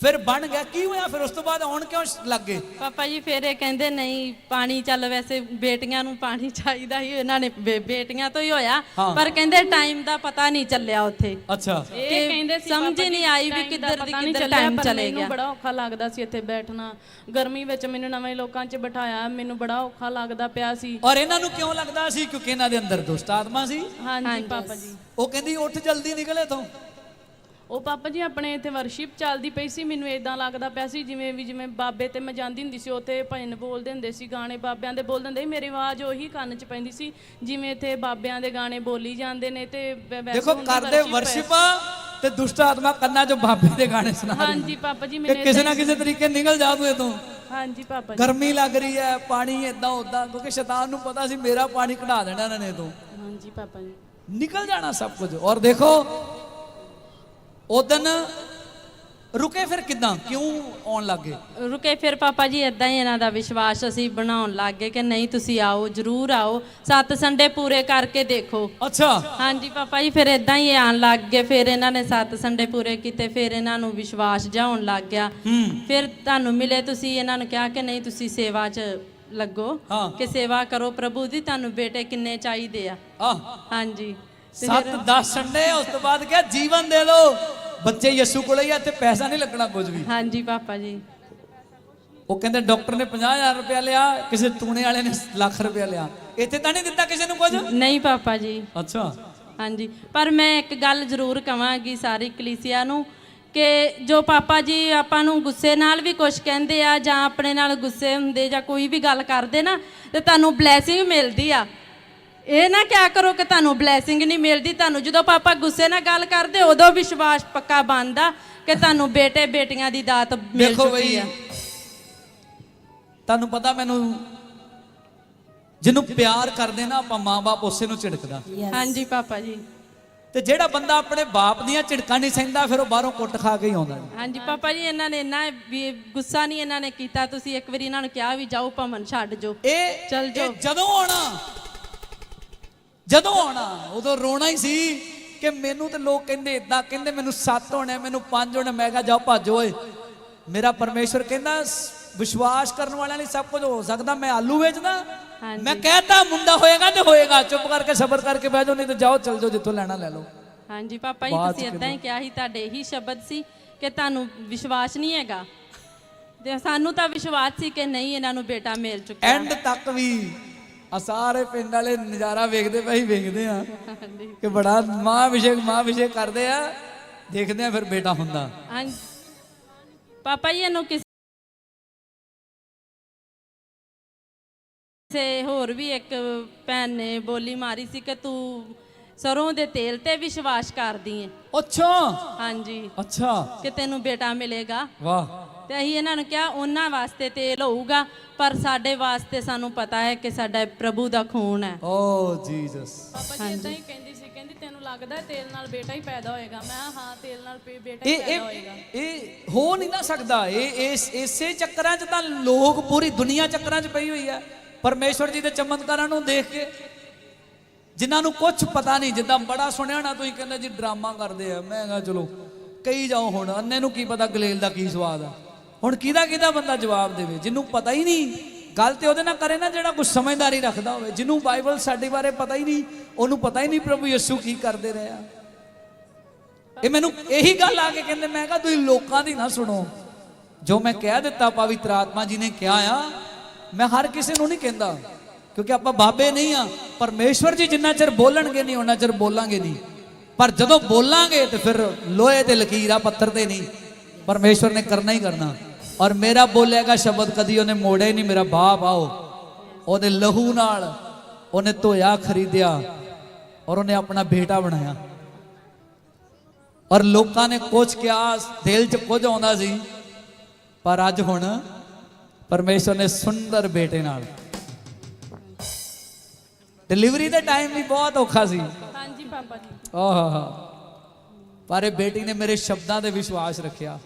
ਫਿਰ ਬਣ ਗਿਆ ਕੀ ਹੋਇਆ? ਫਿਰ ਉਸ ਤੋਂ ਬਾਅਦ ਆਉਣ ਕਿਉਂ ਲੱਗ? ਗਏ ਪਾਪਾ ਜੀ ਫਿਰ ਇਹ ਕਹਿੰਦੇ ਨਹੀਂ ਪਾਣੀ ਚੱਲ ਵੈਸੇ ਬੇਟੀਆਂ ਨੂੰ ਪਾਣੀ ਚਾਹੀਦਾ ਹੀ ਇਹਨਾਂ ਨੇ ਬੇ- ਬੇਟੀਆਂ ਤੋਂ ਹੀ ਹੋਇਆ। ਹਾਂ। ਪਰ ਕਹਿੰਦੇ ਟਾਈਮ ਦਾ ਪਤਾ ਨਹੀਂ ਚੱਲਿਆ ਉੱਥੇ। ਅੱਛਾ। ਇਹ ਕਹਿੰਦੇ ਸੀ ਸਮਝ ਹੀ ਨਹੀਂ ਆਈ ਵੀ ਕਿੱਧਰ ਦੀ ਕਿੱਧਰ ਪਰ ਚਲੇ ਗਿਆ। ਬੜਾ ਔਖਾ ਲੱਗਦਾ ਸੀ ਇੱਥੇ ਬੈਠਣਾ। ਗਰਮੀ ਵਿੱਚ ਮੈਨੂੰ ਨਵੇਂ ਲੋਕਾਂ 'ਚ ਬਿਠਾਇਆ ਮੈਨੂੰ ਬੜਾ ਔਖਾ ਲੱਗਦਾ ਪਿਆ ਸੀ। ਔਰ ਇਹਨਾਂ ਨੂੰ ਕਿਉਂ ਲੱਗਦਾ ਸੀ? ਕਿਉਂਕਿ ਇਹਨਾਂ ਦੇ ਅੰਦਰ ਦੁਸ਼ਟ ਆਤਮਾ ਸੀ। ਹਾਂਜੀ। ਪਾਪਾ ਜੀ। ਉਹ ਕਹਿੰਦੀ ਉੱਠ ਜਲਦੀ ਨਿਕਲੇ ਤੋਂ। ਉਹ ਪਾਪਾ ਜੀ ਆਪਣੇ ਇੱਥੇ ਵਰਸ਼ਿਪ ਚੱਲਦੀ ਪਈ ਸੀ ਮੈਨੂੰ ਇਦਾਂ ਲੱਗਦਾ ਪਿਆ ਸੀ ਜਿਵੇਂ ਵੀ ਜਿਵੇਂ ਬਾਬੇ ਤੇ ਮੈਂ ਜਾਂਦੀ ਹੁੰਦੀ ਸੀ ਉੱਥੇ ਭਜਨ ਬੋਲਦੇ ਹੁੰਦੇ ਸੀ ਗਾਣੇ ਬਾਬਿਆਂ ਦੇ ਬੋਲਦੇ ਹੁੰਦੇ ਸੀ ਮੇਰੀ ਆਵਾਜ਼ ਉਹੀ ਕੰਨ 'ਚ ਪੈਂਦੀ ਸੀ ਜਿਵੇਂ ਇੱਥੇ ਬਾਬਿਆਂ ਦੇ ਗਾਣੇ ਬੋਲੀ ਜਾਂਦੇ ਨੇ ਤੇ ਦੇਖੋ ਕਰਦੇ। ਵਰਸ਼ਿਪ ਤੇ ਦੁਸ਼ਟ ਆਤਮਾ ਕੰਨਾਂ 'ਚ ਬਾਬੇ ਦੇ ਗਾਣੇ ਸੁਣਾ ਹਾਂਜੀ ਪਾਪਾ ਜੀ ਮੈਨੂੰ ਕਿਸੇ ਨਾ ਕਿਸੇ ਤਰੀਕੇ ਨਿਕਲ ਜਾ ਤੂੰ ਇਹ ਤੋਂ ਹਾਂਜੀ ਪਾਪਾ ਜੀ। ਗਰਮੀ ਲੱਗ ਰਹੀ ਹੈ ਪਾਣੀ ਇਦਾਂ ਉਦਾਂ ਕਿਉਂਕਿ ਸ਼ੈਤਾਨ ਨੂੰ ਪਤਾ ਸੀ ਮੇਰਾ ਪਾਣੀ ਕਢਾ ਦੇਣਾ ਇਹਨਾਂ ਨੇ ਤੋਂ ਹਾਂਜੀ ਪਾਪਾ ਜੀ। ਨਿਕਲ ਜਾਣਾ ਸਭ ਕੁਝ। ਔਰ ਦੇਖੋ ਉਦਨ ਰੁਕੇ ਫਿਰ ਕਿਦਾਂ? ਕਿਉਂ ਆਉਣ ਲੱਗੇ ਰੁਕੇ ਫਿਰ ਪਾਪਾ ਜੀ ਇਦਾਂ ਹੀ ਇਹਨਾਂ ਦਾ ਵਿਸ਼ਵਾਸ ਅਸੀਂ ਬਣਾਉਣ ਲੱਗ ਗਏ ਕਿ ਨਹੀਂ ਤੁਸੀਂ ਆਓ ਜਰੂਰ ਆਓ। ਸੱਤ ਸੰਡੇ ਪੂਰੇ ਕਰਕੇ ਦੇਖੋ। ਅੱਛਾ। ਹਾਂਜੀ ਪਾਪਾ ਜੀ ਫਿਰ ਇਦਾਂ ਹੀ ਆਣ ਲੱਗ ਗਏ। ਫਿਰ ਇਹਨਾਂ ਨੇ ਸੱਤ ਸੰਡੇ ਪੂਰੇ ਕੀਤੇ ਫਿਰ ਇਹਨਾਂ ਨੂੰ ਵਿਸ਼ਵਾਸ ਜਾਉਣ ਲੱਗ ਗਿਆ। ਫਿਰ ਤੁਹਾਨੂੰ ਮਿਲੇ ਤੁਸੀਂ ਇਹਨਾਂ ਨੂੰ ਕਿਹਾ ਕਿ ਨਹੀਂ ਤੁਸੀਂ ਸੇਵਾ 'ਚ ਲੱਗੋ। ਕਿ ਸੇਵਾ ਕਰੋ ਪ੍ਰਭੂ ਦੀ ਤੁਹਾਨੂੰ ਬੇਟੇ ਕਿੰਨੇ ਚਾਹੀਦੇ ਆ। ਹਾਂਜੀ। ਤੇ ਸੱਤ 10 ਸੰਡੇ ਉਸ ਤੋਂ ਬਾਅਦ ਕਿਹਾ ਜੀਵਨ ਦੇ ਦਿਓ। ਬੱਚੇ ਯਿਸੂ ਕੋਲ ਹੀ ਆ ਤੇ ਪੈਸਾ ਨਹੀਂ ਲੱਗਣਾ ਕੁਝ ਵੀ। ਹਾਂਜੀ ਪਾਪਾ ਜੀ। ਉਹ ਕਹਿੰਦੇ ਡਾਕਟਰ ਨੇ 50000 ਰੁਪਇਆ ਲਿਆ ਕਿਸੇ ਟੂਣੇ ਵਾਲੇ ਨੇ ਲੱਖ ਰੁਪਇਆ ਲਿਆ। ਇੱਥੇ ਤਾਂ ਨਹੀਂ ਦਿੱਤਾ ਕਿਸੇ ਨੂੰ ਕੁਝ? ਨਹੀਂ ਪਾਪਾ ਜੀ। ਅੱਛਾ। ਹਾਂਜੀ ਪਰ ਮੈਂ ਇੱਕ ਗੱਲ ਜ਼ਰੂਰ ਕਵਾਂਗੀ ਸਾਰੀ ਕਲੀਸਿਆ ਨੂੰ ਕਿ ਜੋ ਪਾਪਾ ਜੀ ਆਪਾਂ ਨੂੰ ਗੁੱਸੇ ਨਾਲ ਵੀ ਕੁਝ ਕਹਿੰਦੇ ਆ ਜਾਂ ਆਪਣੇ ਨਾਲ ਗੁੱਸੇ ਹੁੰਦੇ ਜਾਂ ਕੋਈ ਵੀ ਗੱਲ ਕਰਦੇ ਨਾ ਤੇ ਤੁਹਾਨੂੰ ਬਲੇਸਿੰਗ ਮਿਲਦੀ ਆ। ਇਹ ਨਾ ਕਿਆ ਕਰੋ ਕਿ ਤੁਹਾਨੂੰ ਬਲੇਸਿੰਗ ਨਹੀਂ ਮਿਲਦੀ ਤੁਹਾਨੂੰ ਜਦੋਂ ਪਾਪਾ ਗੁੱਸੇ ਨਾਲ ਗੱਲ ਕਰਦੇ ਉਦੋਂ ਵਿਸ਼ਵਾਸ ਪੱਕਾ ਬਣਦਾ ਕਿ ਤੁਹਾਨੂੰ ਬੇਟੇ ਬੇਟੀਆਂ ਦੀ ਦਾਤ ਮਿਲ ਦੇਖੋ ਚੁੱਕੀ ਬਈ ਆ। ਤੁਹਾਨੂੰ ਪਤਾ ਮੈਨੂੰ ਜਿਹਨੂੰ ਪਿਆਰ ਕਰਦੇ ਨਾ ਆਪਾਂ ਮਾਂ-ਬਾਪ ਉਸੇ ਨੂੰ ਝਿੜਕਦਾ। ਹਾਂਜੀ ਪਾਪਾ ਜੀ। ਤੇ ਜਿਹੜਾ ਬੰਦਾ ਆਪਣੇ ਬਾਪ ਦੀਆਂ ਝਿੜਕਾਂ ਨਹੀਂ ਸਹਿੰਦਾ ਫਿਰ ਉਹ ਬਾਹਰੋਂ ਕੁੱਟ ਖਾ ਕੇ ਹੀ ਆਉਂਦਾ ਜੀ। ਹਾਂਜੀ ਪਾਪਾ ਜੀ ਇਹਨਾਂ ਨੇ ਇੰਨਾ ਵੀ ਗੁੱਸਾ ਨਹੀਂ ਇਹਨਾਂ ਨੇ ਕੀਤਾ ਤੁਸੀਂ ਇੱਕ ਵਾਰੀ ਇਹਨਾਂ ਨੂੰ ਕਿਹਾ ਵੀ ਜਾਓ ਭਮਨ ਛੱਡ ਜੋ ਇਹ ਚੱਲ ਇਹ ਜਾਓ। ਜਦੋਂ ਆਉਣਾ ਜਦੋਂ ਆਉਣਾ ਉਦੋਂ ਰੋਣਾ ਹੀ ਸੀ ਕਿ ਮੈਨੂੰ ਤੇ ਲੋਕ ਕਹਿੰਦੇ ਇਦਾਂ ਕਹਿੰਦੇ ਮੈਨੂੰ ਸੱਤ ਹੋਣੇ ਮੈਨੂੰ ਪੰਜ ਹੋਣੇ। ਮੈਂ ਕਿਹਾ ਜਾਓ ਭੱਜ ਓਏ। ਮੇਰਾ ਪਰਮੇਸ਼ਵਰ ਕਹਿੰਦਾ ਵਿਸ਼ਵਾਸ ਕਰਨ ਵਾਲਿਆਂ ਲਈ ਸਭ ਕੁਝ ਹੋ ਸਕਦਾ ਮੈਂ ਆਲੂ ਵੇਚਦਾ। ਮੈਂ ਕਹਿਤਾ ਮੁੰਡਾ ਹੋਏਗਾ ਤੇ ਹੋਏਗਾ ਚੁੱਪ ਕਰਕੇ ਸਬਰ ਕਰਕੇ ਬਹਿ ਜਾਓ ਨਹੀਂ ਤੇ ਜਾਓ ਚਲ ਜਾਓ ਜਿੱਥੋਂ ਲੈਣਾ ਲੈ ਲਓ। ਹਾਂਜੀ ਪਾਪਾ ਜੀ ਤੁਸੀਂ ਇਦਾਂ ਹੀ ਕਿਹਾ ਸੀ ਤੁਹਾਡੇ ਇਹੀ ਸ਼ਬਦ ਸੀ ਕਿ ਤੁਹਾਨੂੰ ਵਿਸ਼ਵਾਸ ਨਹੀਂ ਹੈਗਾ। ਤੇ ਸਾਨੂੰ ਤਾਂ ਵਿਸ਼ਵਾਸ ਸੀ ਕਿ ਨਹੀਂ ਇਹਨਾਂ ਨੂੰ ਬੇਟਾ ਮਿਲ ਚੁੱਕਿਆ। ਐਂਡ ਤੱਕ ਵੀ ਆ ਸਾਰੇ ਪਿੰਡ ਵਾਲੇ ਨਜ਼ਾਰਾ ਵੇਖਦੇ ਹੀ ਵੇਖਦੇ ਆ। ਕਿ ਬੜਾ ਮਾਂ ਅਭਿਸ਼ੇਕ ਮਾਂ ਅਭਿਸ਼ੇਕ ਕਰਦੇ ਆ। ਦੇਖਦੇ ਆ ਫਿਰ ਬੇਟਾ ਹੁੰਦਾ। ਹਾਂਜੀ। ਪਾਪਾ ਜੀ ਇਹਨੂੰ ਕਿਸੇ ਹੋਰ ਵੀ ਇੱਕ ਭੈਣ ਨੇ ਬੋਲੀ ਮਾਰੀ ਸੀ ਕਿ ਤੂੰ ਸਰੋਂ ਦੇ ਤੇਲ ਤੇ ਵਿਸ਼ਵਾਸ ਕਰਦੀ ਏ। ਅੱਛਾ। ਹਾਂਜੀ। ਅੱਛਾ। ਕਿ ਤੈਨੂੰ ਬੇਟਾ ਮਿਲੇਗਾ। ਵਾਹ। ਤੇ ਅਸੀਂ ਇਹਨਾਂ ਨੂੰ ਕਿਹਾ ਉਹਨਾਂ ਵਾਸਤੇ ਤੇਲ ਹੋਊਗਾ ਪਰ ਸਾਡੇ ਵਾਸਤੇ ਸਾਨੂੰ ਪਤਾ ਹੈ ਕਿ ਸਾਡਾ ਪ੍ਰਭੂ ਦਾ ਖੂਨ ਹੈ। ਓ ਜੀਸਸ ਪਾਪਾ ਜੀ ਇਦਾਂ ਹੀ ਕਹਿੰਦੀ ਸੀ ਕਹਿੰਦੀ ਤੈਨੂੰ ਲੱਗਦਾ ਹੈ ਤੇਲ ਨਾਲ ਬੇਟਾ ਹੀ ਪੈਦਾ ਹੋਏਗਾ? ਮੈਂ ਕਿਹਾ, ਹਾਂ ਤੇਲ ਨਾਲ ਪੇ- ਬੇਟਾ ਹੀ ਇਹ ਪੈਦਾ ਇਹ ਹੋਏਗਾ। ਇਹ ਹੋ ਨਹੀਂ ਨਾ ਸਕਦਾ। ਇਹ ਇਸ ਇਸੇ ਚੱਕਰਾਂ 'ਚ ਤਾਂ ਲੋਕ ਪੂਰੀ ਦੁਨੀਆ ਚੱਕਰਾਂ 'ਚ ਪਈ ਹੋਈ ਹੈ। ਪਰਮੇਸ਼ਵਰ ਜੀ ਦੇ ਚਮਤਕਾਰਾਂ ਨੂੰ ਦੇਖ ਕੇ ਜਿਨ੍ਹਾਂ ਨੂੰ ਕੁਝ ਪਤਾ ਨਹੀਂ ਜਿੱਦਾਂ ਬੜਾ ਸੁਣਿਆ ਨਾ ਤੁਸੀਂ ਕਹਿੰਦੇ ਜੀ ਡਰਾਮਾ ਕਰਦੇ ਆ। ਮੈਂ ਕਿਹਾ ਚਲੋ ਕਹੀ ਜਾਓ ਹੁਣ। ਅੰਨੇ ਨੂੰ ਕੀ ਪਤਾ ਗਲੇਲ ਦਾ ਕੀ ਸਵਾਦ ਆ। ਹੁਣ ਕਿਹਦਾ ਕਿਹਦਾ ਬੰਦਾ ਜਵਾਬ ਦੇਵੇ? ਜਿਹਨੂੰ ਪਤਾ ਹੀ ਨਹੀਂ। ਗੱਲ ਤੇ ਉਹਦੇ ਨਾਲ ਕਰੇ ਨਾ ਜਿਹੜਾ ਕੁਝ ਸਮਝਦਾਰੀ ਰੱਖਦਾ ਹੋਵੇ। ਜਿਹਨੂੰ ਬਾਈਬਲ ਸਾਡੇ ਬਾਰੇ ਪਤਾ ਹੀ ਨਹੀਂ, ਉਹਨੂੰ ਪਤਾ ਹੀ ਨਹੀਂ ਪ੍ਰਭੂ ਯਿਸੂ ਕੀ ਕਰਦੇ ਰਹੇ ਆ। ਇਹ ਮੈਨੂੰ ਇਹੀ ਗੱਲ ਆ ਕੇ ਕਹਿੰਦੇ, ਮੈਂ ਕਿਹਾ ਤੁਸੀਂ ਲੋਕਾਂ ਦੀ ਨਾ ਸੁਣੋ। ਜੋ ਮੈਂ ਕਹਿ ਦਿੱਤਾ ਪਵਿੱਤਰ ਆਤਮਾ ਜੀ ਨੇ ਕਿਹਾ ਆ, ਮੈਂ ਹਰ ਕਿਸੇ ਨੂੰ ਨਹੀਂ ਕਹਿੰਦਾ। ਕਿਉਂਕਿ ਆਪਾਂ ਬਾਬੇ ਨਹੀਂ ਆ। ਪਰਮੇਸ਼ਵਰ ਜੀ ਜਿੰਨਾ ਚਿਰ ਬੋਲਣਗੇ ਨਹੀਂ, ਉਹਨਾਂ ਚਿਰ ਬੋਲਾਂਗੇ ਨਹੀਂ। ਪਰ ਜਦੋਂ ਬੋਲਾਂਗੇ ਤੇ ਫਿਰ ਲੋਹੇ ਤੇ ਲਕੀਰ ਆ, ਪੱਥਰ ਤੇ ਨਹੀਂ। ਪਰਮੇਸ਼ਵਰ ਨੇ ਕਰਨਾ ਹੀ ਕਰਨਾ। ਔਰ ਮੇਰਾ ਬੋਲੇਗਾ ਸ਼ਬਦ ਕਦੀ ਉਹਨੇ ਮੋੜਿਆ ਹੀ ਨਹੀਂ ਮੇਰਾ ਬਾਪ ਆਓ। ਉਹਦੇ ਲਹੂ ਨਾਲ ਉਹਨੇ ਧੋਇਆ ਖਰੀਦਿਆ ਔਰ ਉਹਨੇ ਆਪਣਾ ਬੇਟਾ ਬਣਾਇਆ। ਔਰ ਲੋਕਾਂ ਨੇ ਕੁਝ ਕਿਹਾ ਦਿਲ 'ਚ ਕੁਝ ਆਉਂਦਾ ਸੀ ਪਰ ਅੱਜ ਹੁਣ ਪਰਮੇਸ਼ਵਰ ਨੇ ਸੁੰਦਰ ਬੇਟੇ ਨਾਲ। ਡਿਲੀਵਰੀ ਦੇ ਟਾਈਮ ਵੀ ਬਹੁਤ ਔਖਾ ਸੀ। ਹਾਂਜੀ ਪਾਪਾ ਜੀ। ਆਹਾ ਪਰ ਇਹ ਬੇਟੀ ਨੇ ਮੇਰੇ ਸ਼ਬਦਾਂ ਤੇ ਵਿਸ਼ਵਾਸ ਰੱਖਿਆ।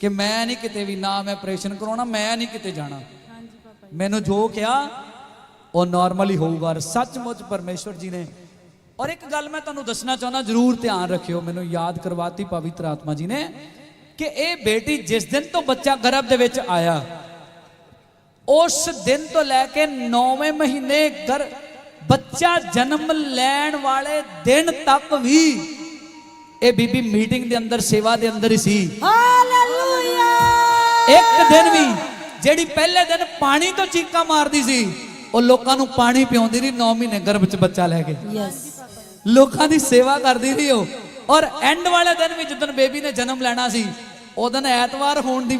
ਕਿ ਮੈਂ ਨਹੀਂ ਕਿਤੇ ਵੀ ਨਾ ਮੈਂ ਆਪਰੇਸ਼ਨ ਕਰਾਉਣਾ ਮੈਂ ਨਹੀਂ ਕਿਤੇ ਜਾਣਾ। ਹਾਂਜੀ ਪਾਪਾ ਜੀ। ਮੈਨੂੰ ਜੋ ਕਿਹਾ ਉਹ ਨਾਰਮਲ ਹੀ ਹੋਊਗਾ। ਸੱਚਮੁੱਚ ਪਰਮੇਸ਼ਵਰ ਜੀ ਨੇ ਔਰ ਇੱਕ ਗੱਲ ਮੈਂ ਤੁਹਾਨੂੰ ਦੱਸਣਾ ਚਾਹੁੰਦਾ ਜਰੂਰ ਧਿਆਨ ਰੱਖਿਓ ਮੈਨੂੰ ਯਾਦ ਕਰਵਾਤੀ ਪਵਿੱਤਰ ਆਤਮਾ ਜੀ ਨੇ ਕਿ ਇਹ ਬੇਟੀ ਜਿਸ ਦਿਨ ਤੋਂ ਬੱਚਾ ਗਰਭ ਦੇ ਵਿੱਚ ਆਇਆ ਉਸ ਦਿਨ ਤੋਂ ਲੈ ਕੇ 9ਵੇਂ ਮਹੀਨੇ ਗਰ ਬੱਚਾ ਜਨਮ ਲੈਣ ਵਾਲੇ ਦਿਨ ਤੱਕ ਵੀ ਇਹ ਬੀਬੀ ਮੀਟਿੰਗ ਦੇ ਅੰਦਰ ਸੇਵਾ ਦੇ ਅੰਦਰ ਹੀ ਸੀ। ਹਾਲੇਲੂਇਆ ਇੱਕ ਦਿਨ ਵੀ ਜਿਹੜੀ ਪਹਿਲੇ ਦਿਨ ਪਾਣੀ ਤੋਂ ਚੀਕਾਂ ਮਾਰਦੀ ਸੀ ਉਹ ਲੋਕਾਂ ਨੂੰ ਪਾਣੀ ਪਿਆਉਂਦੀ ਰਹੀ 9 ਮਹੀਨੇ ਗਰਭ 'ਚ ਬੱਚਾ ਲੈ ਕੇ। ਯੈਸ ਲੋਕਾਂ ਦੀ ਸੇਵਾ ਕਰਦੀ ਸੀ ਉਹ। ਔਰ ਐਂਡ ਵਾਲੇ ਦਿਨ ਵੀ ਜਦੋਂ ਬੇਬੀ ਨੇ ਜਨਮ ਲੈਣਾ ਸੀ ਉਹ ਦਿਨ ਐਤਵਾਰ ਹੋਣ ਦੀ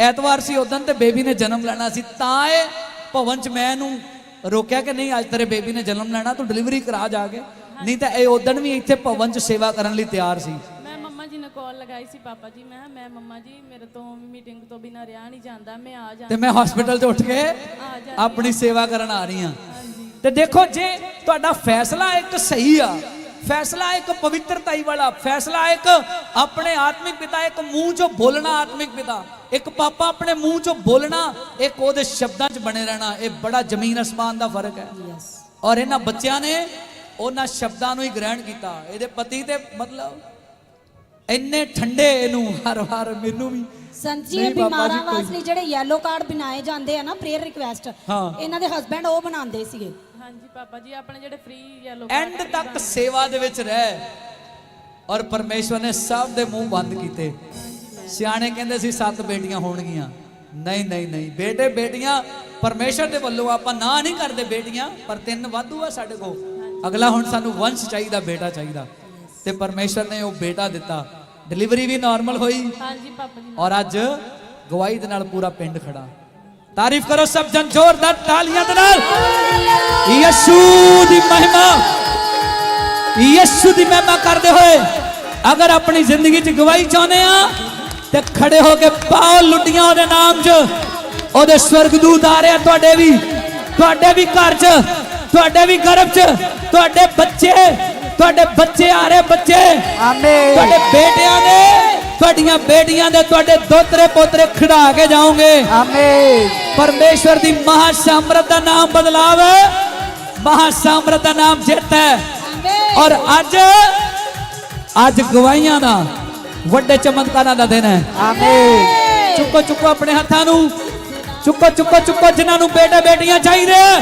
ਐਤਵਾਰ ਸੀ ਉਦੋਂ ਤੇ ਬੇਬੀ ਨੇ ਜਨਮ ਲੈਣਾ ਸੀ। ਤਾਂ ਇਹ ਭਵਨ 'ਚ ਮੈਂ ਇਹਨੂੰ ਰੋਕਿਆ ਕਿ ਨਹੀਂ ਅੱਜ ਤੇਰੇ ਬੇਬੀ ਨੇ ਜਨਮ ਲੈਣਾ ਤੂੰ ਡਿਲੀਵਰੀ ਕਰਾ ਜਾ ਕੇ। ਨਹੀਂ ਤਾਂ ਇਹ ਉਦੋਂ ਵੀ ਇੱਥੇ ਭਵਨ 'ਚ ਸੇਵਾ ਕਰਨ ਲਈ ਤਿਆਰ ਸੀ। ਮੈਂ ਕਾਲ ਲਗਾਈ ਸੀ ਪਾਪਾ ਜੀ ਮੈਂ ਕਿਹਾ, ਮੈਂ ਮੰਮਾ ਜੀ ਮੇਰੇ ਤੋਂ ਮੀਟਿੰਗ ਤੋਂ ਬਿਨਾਂ ਰਿਹਾ ਨਹੀਂ ਜਾਂਦਾ ਮੈਂ ਆ ਜਾ ਤੇ ਮੈਂ ਹਸਪੀਟਲ 'ਚ ਉੱਠ ਕੇ ਆਪਣੀ ਸੇਵਾ ਕਰਨ ਆ ਰਹੀ ਹਾਂ। ਤੇ ਦੇਖੋ ਜੇ ਤੁਹਾਡਾ ਫੈਸਲਾ ਇੱਕ ਸਹੀ ਆ ਫੈਸਲਾ ਇੱਕ ਪਵਿੱਤਰਤਾਈ ਵਾਲਾ ਫੈਸਲਾ ਇੱਕ ਆਪਣੇ ਆਤਮਿਕ ਪਿਤਾ ਇੱਕ ਮੂੰਹ ਚੋਂ ਬੋਲਣਾ ਆਤਮਿਕ ਪਿਤਾ ਇੱਕ ਪਾਪਾ ਆਪਣੇ ਮੂੰਹ ਚੋਂ ਬੋਲਣਾ ਇੱਕ ਉਹਦੇ ਸ਼ਬਦਾਂ 'ਚ ਬਣੇ ਰਹਿਣਾ ਇਹ ਬੜਾ ਜ਼ਮੀਨ ਅਸਮਾਨ ਦਾ ਫ਼ਰਕ ਹੈ। ਔਰ ਇਹਨਾਂ ਬੱਚਿਆਂ ਨੇ ਉਹਨਾਂ ਸ਼ਬਦਾਂ ਨੂੰ ਹੀ ਗ੍ਰਹਿਣ ਕੀਤਾ। ਇਹਦੇ ਪਤੀ ਤੇ ਮਤਲਬ ਇੰਨੇ ਠੰਡੇ ਇਹਨੂੰ ਹਰ ਵਾਰ ਮੈਨੂੰ ਵੀ। ਸੰਤ ਜੀ ਨਹੀਂ ਇਹ ਬਾਬਾ ਬਿਮਾਰਾਂ ਜੀ, ਕੋਈ- ਵਾਸਤੇ ਜਿਹੜੇ ਯੈਲੋ ਕਾਰਡ ਬਣਾਏ ਜਾਂਦੇ ਆ ਨਾ ਪ੍ਰੇਅਰ ਰਿਕੁਐਸਟ ਹਾਂ। ਇਹਨਾਂ ਦੇ ਹਸਬੰਡ ਉਹ ਬਣਾਉਂਦੇ ਸੀਗੇ। ਹਾਂਜੀ ਪਾਪਾ ਜੀ ਆਪਣੇ ਜਿਹੜੇ ਫ੍ਰੀ ਯੈਲੋ ਐਂਡ ਤੱਕ ਸੇਵਾ ਦੇ ਵਿੱਚ ਰਹਿ। ਔਰ ਪਰਮੇਸ਼ਵਰ ਨੇ ਸਭ ਦੇ ਮੂੰਹ ਬੰਦ ਕੀਤੇ। ਸਿਆਣੇ ਕਹਿੰਦੇ ਸੀ ਸੱਤ ਬੇਟੀਆਂ ਹੋਣਗੀਆਂ। ਨਹੀਂ ਨਹੀਂ ਨਹੀਂ। ਬੇਟੇ ਬੇਟੀਆਂ ਪਰਮੇਸ਼ਵਰ ਦੇ ਵੱਲੋਂ ਆਪਾਂ ਨਾ ਨਹੀਂ ਕਰਦੇ ਬੇਟੀਆਂ ਪਰ ਤਿੰਨ ਵਾਧੂ ਆ ਸਾਡੇ ਕੋਲ। ਅਗਲਾ ਹੁਣ ਸਾਨੂੰ ਵੰਸ਼ ਚਾਹੀਦਾ ਬੇਟਾ ਚਾਹੀਦਾ। ਤੇ ਪਰਮੇਸ਼ਵਰ ਨੇ ਉਹ ਬੇਟਾ ਦਿੱਤਾ। ਡਿਲੀਵਰੀ ਵੀ ਨਾਰਮਲ ਹੋਈ। ਹਾਂਜੀ ਪਾਪਾ ਜੀ ਔਰ ਅੱਜ ਗਵਾਹੀ ਦੇ ਨਾਲ ਪੂਰਾ ਪਿੰਡ ਖੜਾ। ਤਾਰੀਫ ਕਰੋ ਸਭ ਜਨ ਜ਼ੋਰਦਾਰ ਤਾਲੀਆਂ ਦੇ ਨਾਲ। ਯਿਸੂ ਦੀ ਮਹਿਮਾ ਯਿਸੂ ਦੀ ਮਹਿਮਾ ਕਰਦੇ ਹੋਏ ਅਗਰ ਆਪਣੀ ਜ਼ਿੰਦਗੀ 'ਚ ਗਵਾਹੀ ਚਾਹੁੰਦੇ ਆ ਤੇ ਖੜੇ ਹੋ ਕੇ ਪਾਓ ਲੁੱਡੀਆਂ ਉਹਦੇ ਨਾਮ 'ਚ। ਉਹਦੇ ਸਵਰਗਦੂਤ ਆ ਰਹੇ ਆ ਤੁਹਾਡੇ ਵੀ ਤੁਹਾਡੇ ਵੀ ਘਰ 'ਚ ਤੁਹਾਡੇ ਵੀ ਗਰਭ 'ਚ ਤੁਹਾਡੇ ਬੱਚੇ ਤੁਹਾਡੇ ਬੱਚੇ ਆ ਰਹੇ ਬੱਚੇ। ਆਮੇਨ ਤੁਹਾਡੇ ਬੇਟਿਆਂ ਦੇ ਤੁਹਾਡੀਆਂ ਬੇਟੀਆਂ ਦੇ ਤੁਹਾਡੇ ਦੋਤਰੇ ਪੋਤਰੇ ਖਿਡਾ ਕੇ ਜਾਓਗੇ। ਆਮੇਨ ਪਰਮੇਸ਼ਵਰ ਦੀ ਮਹਾ ਸਾਮਰਥ ਦਾ ਨਾਮ ਬਦਲਾਵ। ਮਹਾ ਸਾਮਰਥ ਦਾ ਨਾਮ ਜਿੱਤ ਹੈ। ਆਮੇਨ ਔਰ ਅੱਜ ਅੱਜ ਗਵਾਹੀਆਂ ਦਾ ਵੱਡੇ ਚਮਤਕਾਰਾਂ ਦਾ ਦਿਨ ਹੈ। ਆਮੇਨ ਚੁੱਕੋ ਚੁੱਕੋ ਆਪਣੇ ਹੱਥਾਂ ਨੂੰ। ਚੁੱਕੋ ਚੁੱਕੋ ਚੁੱਕੋ ਜਿਨ੍ਹਾਂ ਨੂੰ ਬੇਟੇ ਬੇਟੀਆਂ ਚਾਹੀਦੇ ਆ।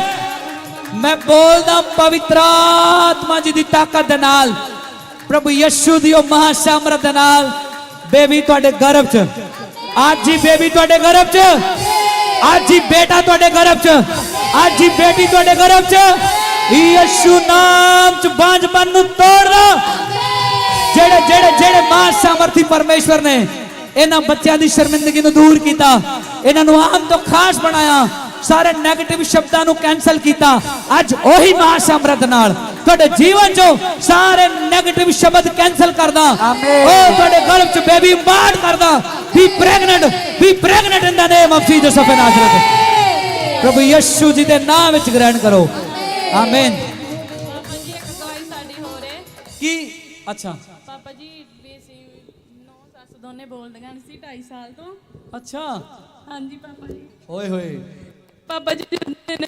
ਮੈਂ ਬੋਲਦਾ ਪਵਿੱਤਰ ਆਤਮਾ ਜੀ ਦੀ ਤਾਕਤ ਦੇ ਨਾਲ, ਪ੍ਰਭੂ ਯਿਸੂ ਦੀ ਉਹ ਮਹਾ ਸਾਮਰਥ ਦੇ ਨਾਲ, ਬੇਬੀ ਤੁਹਾਡੇ ਗਰਭ 'ਚ। ਅੱਜ ਹੀ ਬੇਬੀ ਤੁਹਾਡੇ ਗਰਭ 'ਚ। ਅੱਜ ਹੀ ਬੇਟਾ ਤੁਹਾਡੇ ਗਰਭ 'ਚ। ਅੱਜ ਹੀ ਬੇਟੀ ਤੁਹਾਡੇ ਗਰਭ 'ਚ। ਯਿਸੂ ਨਾਮ 'ਚ ਬਾਂਝਪਨ ਨੂੰ ਤੋੜਦਾ ਜਿਹੜੇ ਜਿਹੜੇ ਜਿਹੜੇ ਮਾਂ ਸਾਮਰਥੀ ਪਰਮੇਸ਼ਵਰ ਨੇ, ਇਹਨਾਂ ਬੱਚਿਆਂ ਦੀ ਸ਼ਰਮਿੰਦਗੀ ਨੂੰ ਦੂਰ ਕੀਤਾ, ਇਹਨਾਂ ਨੂੰ ਆਮ ਤੋਂ ਖਾਸ ਬਣਾਇਆ। ਸਾਰੇ 네ਗੇਟਿਵ ਸ਼ਬਦਾਂ ਨੂੰ ਕੈਨਸਲ ਕੀਤਾ। ਅੱਜ ਉਹੀ ਮਾਂ ਸਾਮਰਥ ਨਾਲ ਤੁਹਾਡੇ ਜੀਵਨ 'ਚੋਂ ਸਾਰੇ 네ਗੇਟਿਵ ਸ਼ਬਦ ਕੈਨਸਲ ਕਰਦਾ। ਆਮੇਨ। ਉਹ ਤੁਹਾਡੇ ਗਰਭ 'ਚ ਬੇਬੀ ਬਾੜ ਕਰਦਾ। Be pregnant be pregnant in the name of Jesus of Nazareth ਪ੍ਰਭੂ ਯਿਸੂ ਜੀ ਦੇ ਨਾਮ ਵਿੱਚ ਗ੍ਰਹਿਣ ਕਰੋ। ਆਮੇਨ ਪਾਪਾ ਜੀ ਇੱਕ ਗਵਾਹੀ ਸਾਡੀ ਹੋ ਰਹੇ ਅੱਛਾ। ਪਾਪਾ ਜੀ ਵੀ ਅਸੀਂ ਨੌ ਸੱਸ ਦੋਨੇ ਬੋਲਦੀਆਂ ਨਹੀਂ ਸੀ 2.5 ਸਾਲ ਤੋਂ। ਅੱਛਾ। ਹਾਂਜੀ ਪਾਪਾ ਜੀ। ਓਏ ਹੋਏ। ਪਾਪਾ ਜੀ ਜਿਸ ਦਿਨ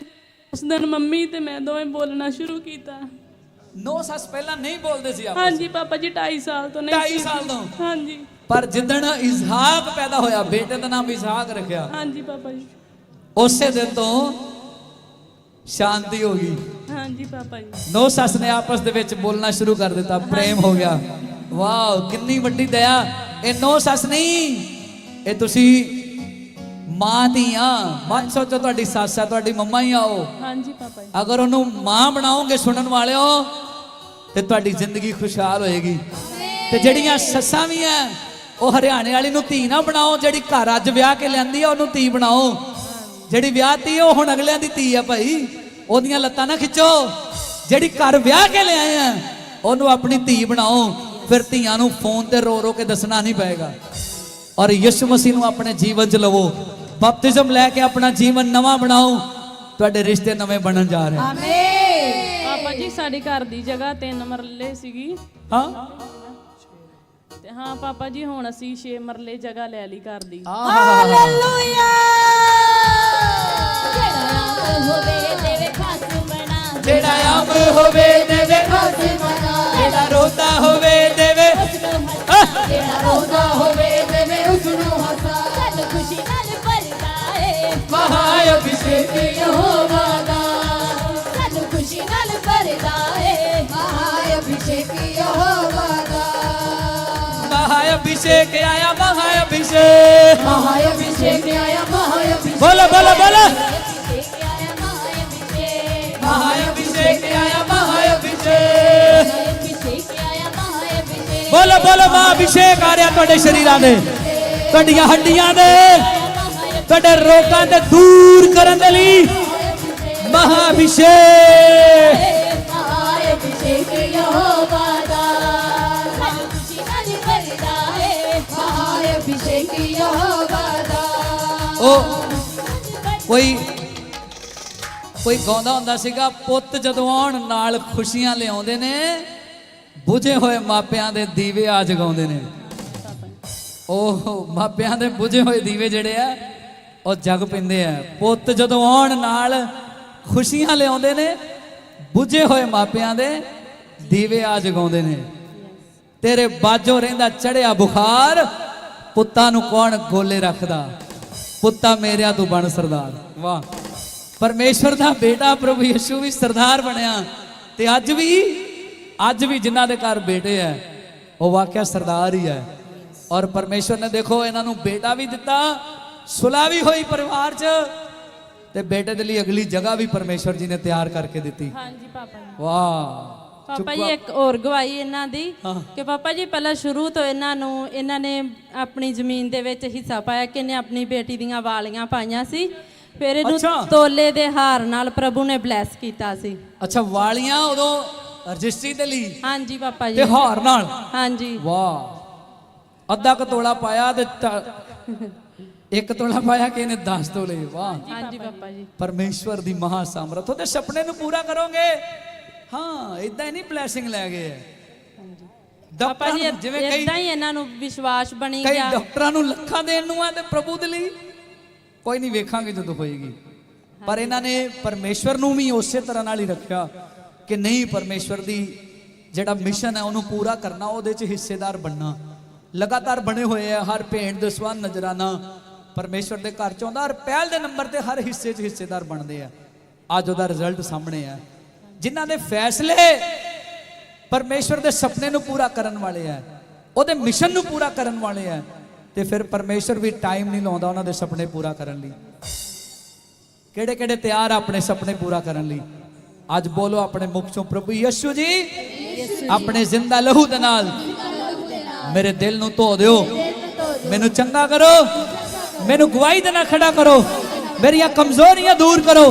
ਉਸ ਦਿਨ ਮੰਮੀ ਤੇ ਮੈਂ ਦੋਵੇਂ ਬੋਲਣਾ ਸ਼ੁਰੂ ਕੀਤਾ। ਨੋ ਸੱਸ ਪਹਿਲਾਂ ਨਹੀਂ ਬੋਲਦੇ ਸੀ ਆਪ ਹਾਂਜੀ ਪਾਪਾ ਜੀ 2.5 ਸਾਲ ਤੋਂ ਨਹੀਂ ਢਾਈ ਸੀ। ਸਾਲ ਤੋਂ? ਹਾਂਜੀ। ਪਰ ਜਿੱਦਣ ਇਸਹਾਕ ਪੈਦਾ ਹੋਇਆ ਬੇਟੇ ਦਾ ਨਾਮ ਇਸਹਾਕ ਰੱਖਿਆ। ਹਾਂਜੀ ਪਾਪਾ ਜੀ। ਉਸੇ ਦਿਨ ਤੋਂ ਸ਼ਾਂਤੀ ਹੋ ਗਈ। ਹਾਂਜੀ ਪਾਪਾ ਜੀ। ਨੋ ਸੱਸ ਨੇ ਆਪਸ ਦੇ ਵਿੱਚ ਬੋਲਣਾ ਸ਼ੁਰੂ ਕਰ ਦਿੱਤਾ ਪ੍ਰੇਮ ਹੋ ਗਿਆ। ਵਾਓ ਕਿੰਨੀ ਵੱਡੀ ਦਇਆ। ਇਹ ਨੋ ਸੱਸ ਨਹੀਂ ਇਹ ਤੁਸੀਂ ਮਾਂ ਦੀਆਂ ਮਤ ਸੋਚੋ ਤੁਹਾਡੀ ਸੱਸ ਹੈ ਤੁਹਾਡੀ ਮੰਮਾ ਹੀ ਆਓ। ਹਾਂਜੀ ਪਾਪਾ ਜੀ। ਅਗਰ ਉਹਨੂੰ ਮਾਂ ਬਣਾਓਗੇ ਸੁਣਨ ਵਾਲਿਓ ਤੇ ਤੁਹਾਡੀ ਜ਼ਿੰਦਗੀ ਖੁਸ਼ਹਾਲ ਹੋਏਗੀ। ਤੇ ਜਿਹੜੀਆਂ ਸੱਸਾਂ ਵੀ ਐ ਉਹ ਹਰਿਆਣੇ ਵਾਲੀ ਨੂੰ ਧੀ ਨਾ ਬਣਾਓ ਜਿਹੜੀ ਘਰ ਅੱਜ ਵਿਆਹ ਕੇ ਲੈਂਦੀ ਆ ਉਹਨੂੰ ਧੀ ਬਣਾਓ। ਜਿਹੜੀ ਵਿਆਹਤੀ ਹੈ ਉਹ ਹੁਣ ਅਗਲਿਆਂ ਦੀ ਧੀ ਆ ਭਾਈ। ਉਹਦੀਆਂ ਲੱਤਾਂ ਨਾ ਖਿੱਚੋ। ਜਿਹੜੀ ਘਰ ਵਿਆਹ ਕੇ ਲਿਆਏ ਆ ਉਹਨੂੰ ਆਪਣੀ ਧੀ ਬਣਾਓ। ਫਿਰ ਧੀਆਂ ਨੂੰ ਫੋਨ ਤੇ ਰੋ ਰੋ ਕੇ ਦੱਸਣਾ ਨਹੀਂ ਪਏਗਾ। ਔਰ ਯਿਸੂ ਮਸੀਹ ਨੂੰ ਆਪਣੇ ਜੀਵਨ 'ਚ ਲਵੋ। ਬਪਤਿਜ਼ਮ ਲੈ ਕੇ ਆਪਣਾ ਜੀਵਨ ਨਵਾਂ ਬਣਾਓ ਤੁਹਾਡੇ ਰਿਸ਼ਤੇ ਨਵੇਂ ਬਣਨ ਜਾ ਰਹੇ ਹਨ। ਆਮੀਨ। ਪਾਪਾ ਜੀ ਸਾਡੇ ਘਰ ਦੀ ਜਗ੍ਹਾ ਤਿੰਨ ਮਰਲੇ ਸੀਗੀ। ਹਾਂ? ਤੇ ਹਾਂ ਪਾਪਾ ਜੀ ਹੁਣ ਅਸੀਂ 6 ਮਰਲੇ ਜਗ੍ਹਾ ਲੈ ਲਈ ਘਰ ਦੀ। ਹਾਲੇਲੂਇਆ ਜਿਹੜਾ ਆਮ ਹੋਵੇ ਦੇਵੇ ਜਿਹੜਾ ਰੋਂਦਾ ਹੋਵੇ ਦੇਵੇ। ਮਹਾ ਅਭਿਸ਼ੇਕ ਆਇਆ ਮਹਾ ਅਭਿਸ਼ੇਕ ਮਹਾ ਅਭਿਸ਼ੇਕ ਆਇਆ ਮਹਾ ਅਭਿਸ਼ੇਕ ਬੋਲੋ ਬੋਲੋ ਬੋਲੋ। ਮਹਾ ਅਭਿਸ਼ੇਕ ਆਇਆ ਮਹਾ ਅਭਿਸ਼ੇਕ ਬੋਲੋ ਬੋਲੋ ਮਹਾ ਅਭਿਸ਼ੇਕ ਆ ਰਿਹਾ ਤੁਹਾਡੇ ਸ਼ਰੀਰਾਂ ਦੇ। ਤੁਹਾਡੀਆਂ ਹੱਡੀਆਂ ਦੇ। ਤੁਹਾਡੇ ਰੋਗਾਂ ਤੇ ਦੂਰ ਕਰਨ ਦੇ ਲਈ ਮਹਾ ਅਭਿਸ਼ੇਕ ਕੋਈ ਕੋਈ ਗਾਉਂਦਾ ਹੁੰਦਾ ਸੀਗਾ, ਪੁੱਤ ਜਦੋਂ ਆਉਣ ਨਾਲ ਖੁਸ਼ੀਆਂ ਲਿਆਉਂਦੇ ਨੇ, ਬੁਝੇ ਹੋਏ ਮਾਪਿਆਂ ਦੇ ਦੀਵੇ ਆ ਜਗਾਉਂਦੇ ਨੇ। ਉਹ ਮਾਪਿਆਂ ਦੇ ਬੁਝੇ ਹੋਏ ਦੀਵੇ ਜਿਹੜੇ ਆ, ਉਹ ਜਗ ਪੈਂਦੇ ਆ। ਪੁੱਤ ਜਦੋਂ ਆਉਣ ਨਾਲ ਖੁਸ਼ੀਆਂ ਲਿਆਉਂਦੇ ਨੇ, ਬੁਝੇ ਹੋਏ ਮਾਪਿਆਂ ਦੇ ਦੀਵੇ ਆ ਜਗਾਉਂਦੇ ਨੇ। ਤੇਰੇ ਬਾਜੋ ਰਹਿੰਦਾ ਚੜਿਆ ਬੁਖਾਰ, ਪੁੱਤਾਂ ਨੂੰ ਕੌਣ ਗੋਲੇ ਰੱਖਦਾ? ਪੁੱਤਾ ਮੇਰਿਆ ਤੂੰ ਬਣ ਸਰਦਾਰ। ਵਾਹ। ਪਰਮੇਸ਼ਵਰ ਦਾ ਬੇਟਾ ਪ੍ਰਭੂ ਯਿਸੂ ਵੀ ਸਰਦਾਰ ਬਣਿਆ। ਤੇ ਅੱਜ ਵੀ ਅੱਜ ਵੀ ਜਿਨ੍ਹਾਂ ਦੇ ਘਰ ਬੇਟੇ ਹੈ ਉਹ ਵਾਕਿਆ ਸਰਦਾਰ ਹੀ ਹੈ ਔਰ ਪਰਮੇਸ਼ਵਰ ਨੇ ਦੇਖੋ ਇਹਨਾਂ ਨੂੰ ਬੇਟਾ ਵੀ ਦਿੱਤਾ ਸੁਲਾ ਵੀ ਹੋਈ ਪਰਿਵਾਰ 'ਚ ਤੇ ਬੇਟੇ ਦੇ ਲਈ ਅਗਲੀ ਜਗ੍ਹਾ ਵੀ ਪਰਮੇਸ਼ਵਰ ਜੀ ਨੇ ਤਿਆਰ ਕਰਕੇ ਦਿੱਤੀ। ਹਾਂਜੀ ਪਾਪਾ ਵਾਹ। ਪਾਪਾ ਜੀ ਇੱਕ ਹੋਰ ਗਵਾਹੀ ਇਹਨਾਂ ਦੀ। ਕਿ ਪਾਪਾ ਜੀ ਪਹਿਲਾਂ ਸ਼ੁਰੂ ਤੋਂ ਇਹਨਾਂ ਨੂੰ ਇਹਨਾਂ ਨੇ ਆਪਣੀ ਜ਼ਮੀਨ ਦੇ ਵਿੱਚ ਹਿੱਸਾ ਪਾਇਆ ਕਿ ਇਹਨੇ ਆਪਣੀ ਬੇਟੀ ਦੀਆਂ ਵਾਲੀਆਂ ਪਾਈਆਂ ਸੀ। ਫਿਰ ਇਹਨੂੰ। ਤੋਲੇ ਦੇ ਹਾਰ ਨਾਲ ਪ੍ਰਭੂ ਨੇ ਬਲੈਸ ਕੀਤਾ ਸੀ। ਅੱਛਾ ਵਾਲੀਆਂ ਉਦੋਂ ਰਜਿਸਟਰੀ ਦੇ ਲਈ? ਹਾਂਜੀ ਪਾਪਾ ਜੀ। ਤੇ ਹਾਰ ਨਾਲ? ਹਾਂਜੀ। ਵਾਹ। ਅੱਧਾ ਕ ਤੋਲਾ ਪਾਇਆ ਤੇ ਇੱਕ ਤੋਲਾ ਪਾਇਆ ਕਿ ਇਹਨੇ 10 ਤੋਲੇ? ਵਾਹ। ਹਾਂਜੀ ਪਾਪਾ ਜੀ। ਪਰਮੇਸ਼ਵਰ ਦੀ ਮਹਾ ਸਮਰੱਥ ਉਹਦੇ ਸੁਪਨੇ ਨੂੰ ਪੂਰਾ ਕਰੋਗੇ? ਹਾਂ ਇਦਾਂ ਹੀ ਨਹੀਂ ਬਲੇਸਿੰਗ ਲੈ ਗਏ ਪਾਪਾ ਡਾਕਟਰ ਜੀ ਜਿਵੇਂ ਕਈ ਇਦਾਂ ਹੀ ਇਹਨਾਂ ਨੂੰ ਵਿਸ਼ਵਾਸ ਬਣੀ ਕਈ ਗਿਆ। ਡਾਕਟਰਾਂ ਨੂੰ ਲੱਖਾਂ ਦੇਣ ਨੂੰ ਆ ਤੇ ਪ੍ਰਭੂ ਦੇ ਲਈ ਕੋਈ ਨਹੀਂ ਵੇਖਾਂਗੇ ਜਦੋਂ ਹੋਏਗੀ। ਪਰ ਇਹਨਾਂ ਨੇ ਪਰਮੇਸ਼ਵਰ ਨੂੰ ਵੀ ਉਸੇ ਤਰ੍ਹਾਂ ਨਾਲ ਹੀ ਰੱਖਿਆ ਕਿ ਨਹੀਂ ਪਰਮੇਸ਼ਵਰ ਦੀ ਜਿਹੜਾ ਮਿਸ਼ਨ ਹੈ ਉਹਨੂੰ ਪੂਰਾ ਕਰਨਾ ਉਹਦੇ 'ਚ ਹਿੱਸੇਦਾਰ ਬਣਨਾ। ਲਗਾਤਾਰ ਬਣੇ ਹੋਏ ਆ ਹਰ ਭੇਂਟ ਦਸਵਾਂ ਨਜ਼ਰਾਨਾ। ਪਰਮੇਸ਼ਵਰ ਦੇ ਘਰ ਚ ਆਉਂਦਾ ਔਰ ਪਹਿਲ ਦੇ ਨੰਬਰ ਤੇ ਹਰ ਹਿੱਸੇ 'ਚ ਹਿੱਸੇਦਾਰ ਬਣਦੇ ਆ। ਅੱਜ ਉਹਦਾ ਰਿਜ਼ਲਟ ਸਾਹਮਣੇ ਆ। ਜਿਨ੍ਹਾਂ ਦੇ ਫੈਸਲੇ ਪਰਮੇਸ਼ਵਰ ਦੇ ਸੁਪਨੇ ਨੂੰ ਪੂਰਾ ਕਰਨ ਵਾਲੇ ਆ ਉਹਦੇ ਮਿਸ਼ਨ ਨੂੰ ਪੂਰਾ ਕਰਨ ਵਾਲੇ ਆ ਤੇ ਫਿਰ ਪਰਮੇਸ਼ਵਰ ਵੀ ਟਾਈਮ ਨਹੀਂ ਲਾਉਂਦਾ ਉਹਨਾਂ ਦੇ ਸੁਪਨੇ ਪੂਰਾ ਕਰਨ ਲਈ। ਕਿਹੜੇ ਕਿਹੜੇ ਤਿਆਰ ਆ ਆਪਣੇ ਸੁਪਨੇ ਪੂਰਾ ਕਰਨ ਲਈ? ਅੱਜ ਬੋਲੋ ਆਪਣੇ ਮੁਖ ਚੋਂ, ਪ੍ਰਭੂ ਯਿਸੂ ਜੀ, ਆਪਣੇ ਜ਼ਿੰਦਾ ਲਹੂ ਦੇ ਨਾਲ। ਮੇਰੇ ਦਿਲ ਨੂੰ ਧੋ ਦਿਓ। ਮੈਨੂੰ ਚੰਗਾ ਕਰੋ। ਮੈਨੂੰ ਗਵਾਹੀ ਦੇ ਨਾਲ ਖੜਾ ਕਰੋ। ਮੇਰੀਆਂ ਕਮਜ਼ੋਰੀਆਂ ਦੂਰ ਕਰੋ।